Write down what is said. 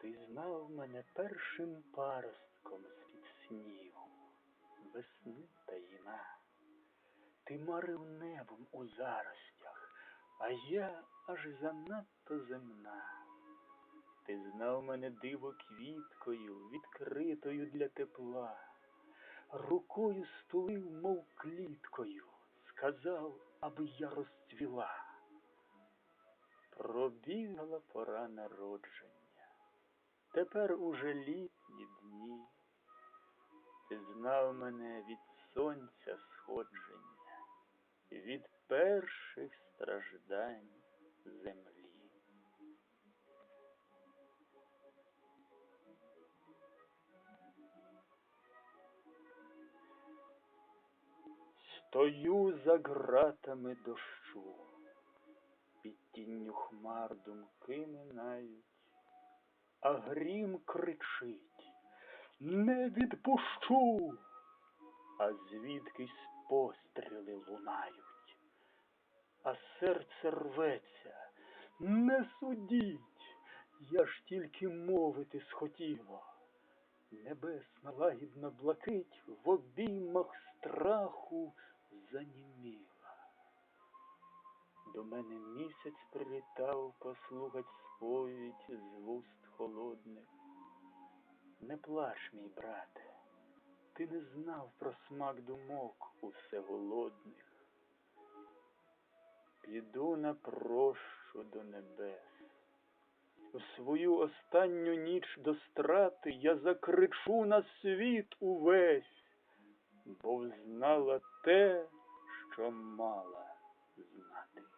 Ти знав мене першим паростком з-під снігу, весни таїна. Ти марив небом у заростях, а я аж занадто земна. Ти знав мене диво квіткою, відкритою для тепла, рукою стулив, мов кліткою, сказав, аби я розцвіла. Пробігла пора народження, тепер уже літні дні. Ти знав мене від сонця сходження, від перших страждань землі. Стою за ґратами дощу, під тінню хмар думки минають, а грім кричить. Не відпущу, а звідкись постріли лунають, а серце рветься, не судіть, я ж тільки мовити схотіло. Небесна лагідна блакить в обіймах страху До мене місяць прилітав послухать сповідь з вуст холодних. Не плач, мій брате, ти не знав про смак думок усе голодних. Піду на прощу до небес. В свою останню ніч до страти я закричу на світ увесь, бо взнала те, що мала.